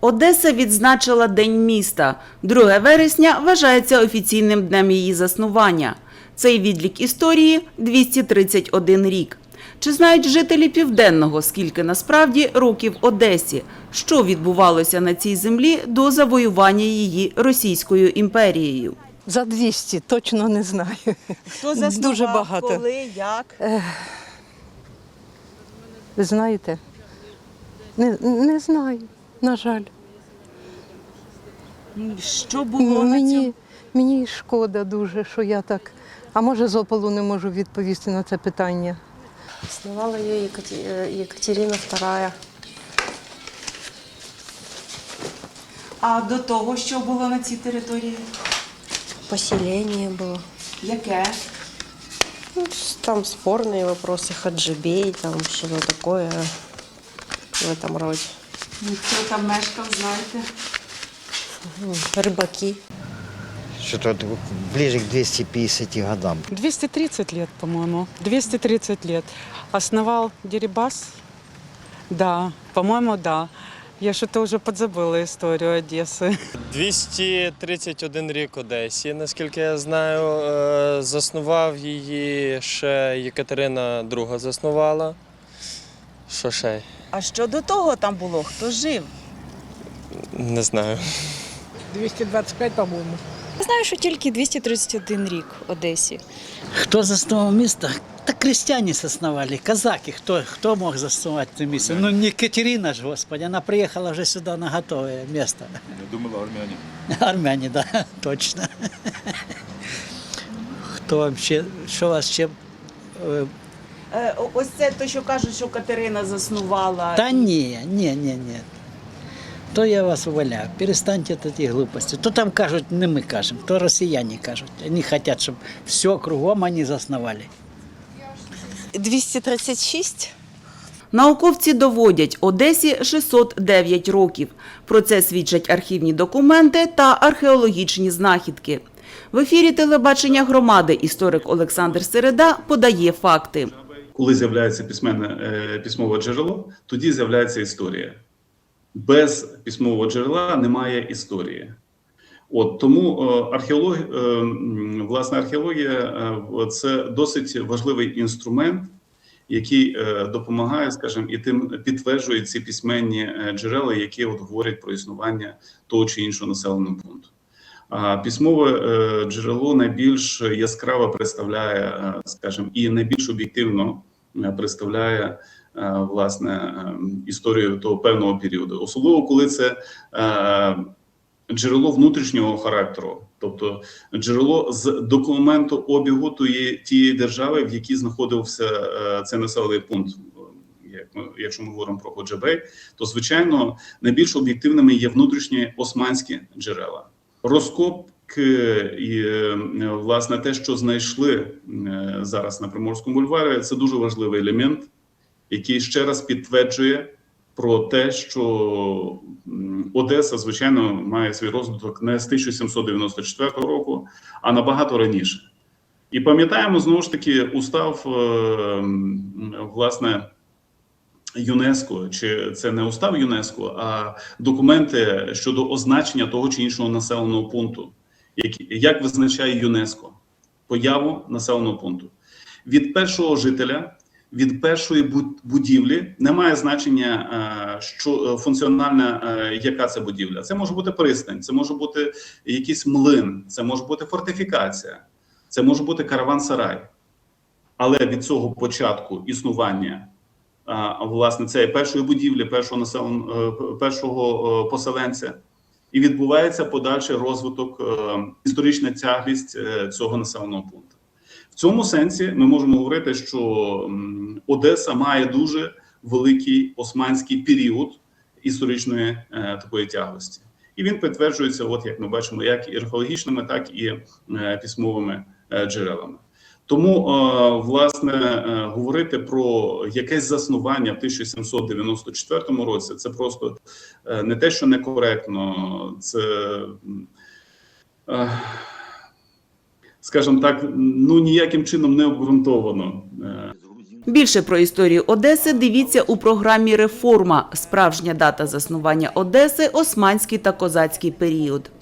Одеса відзначила День міста. 2 вересня вважається офіційним днем її заснування. Цей відлік історії 231 рік. Чи знають жителі південного, скільки насправді років Одесі? Що відбувалося на цій землі до завоювання її Російською імперією? За 200, точно не знаю. Хто заснував, Дуже багато. коли, як? Ви знаєте? Не, не знаю, на жаль. Що було на Мені, цьому? мені шкода дуже, що я так. А може з опалу не можу відповісти на це питання. Основала ее Екате- э, Екатерина II. А до того, що було на цій території? Поселение было. Яке? Ну, с- там спорные вопросы, хаджибей, там что-то такое в этом роде. Хто там мешкав, знаєте? Ну, Рыбаки. Что-то ближе к 250 годам. 230 лет, по-моему. 230 лет. Основал Дерибас? Да, по-моему, да. Я что-то уже подзабыла историю Одессы. 231 рік Одесі, наскільки я знаю. Е, Заснував її ще Єкатерина II заснувала. Що ще? А що до того там було? Хто жив? Не знаю. 225, по-моєму. Знаю, що тільки 231 рік Одесі. Хто заснував місто? Та крестьяне заснували, казаки. Хто, хто мог заснувати це місце? Ну не Катерина ж, господи, вона приїхала вже сюди на готове місто. Я думала, армяне. Армяне, да, точно. Хто вам ще, що вас ще... е, ось це то, що кажуть, що Катерина заснувала. Та ні, ні, ні, ні. То я вас умоляю, перестаньте ті глупості. То там кажуть, не ми кажемо, то росіяни кажуть. Вони хочуть, щоб все кругом вони заснували. 236? Науковці доводять Одесі 609 років. Про це свідчать архівні документи та археологічні знахідки. В ефірі телебачення громади історик Олександр Середа подає факти. Коли з'являється письменне е, письмове джерело, тоді з'являється історія. Без письмового джерела немає історії. От тому е, археологія, власне, археологія е, це досить важливий інструмент, який е, допомагає, скажімо, і тим підтверджує ці письменні е, джерела, які от говорять про існування того чи іншого населеного пункту. А письмове е, джерело найбільш яскраво представляє, е, скажімо, і найбільш об'єктивно е, представляє е, власне е, історію того певного періоду, особливо коли це е, джерело внутрішнього характеру, тобто джерело з документу обігу тієї, держави, в якій знаходився е, цей населений пункт. Якщо ми говоримо про Ходжабей, то звичайно найбільш об'єктивними є внутрішні османські джерела. Розкопки і е, власне те, що знайшли е, зараз на Приморському бульварі, це дуже важливий елемент, який ще раз підтверджує про те, що Одеса, звичайно, має свій розвиток не з 1794 року, а набагато раніше. І пам'ятаємо знову ж таки устав е, власне. ЮНЕСКО, чи це не устав ЮНЕСКО, а документи щодо означення того чи іншого населеного пункту, як визначає ЮНЕСКО появу населеного пункту від першого жителя, від першої будівлі немає значення, е, що е, функціональна, е, яка це будівля. Це може бути пристань, це може бути якийсь млин, це може бути фортифікація, це може бути караван-сарай. Але від цього початку існування власне цієї першої будівлі, першого населеного першого поселенця, і відбувається подальший розвиток, е, історична тяглість е, цього населеного пункту. В цьому сенсі ми можемо говорити, що Одеса має дуже великий османський період історичної е, такої тяглості, і він підтверджується, от як ми бачимо, як і археологічними, так і письмовими джерелами. Тому, власне, е, говорити про якесь заснування в 1794 році це просто е, не те, що некоректно, це, е, скажімо так, ну ніяким чином не обґрунтовано. Більше про історію Одеси дивіться у програмі Реформа. Справжня дата заснування Одеси османський та козацький період.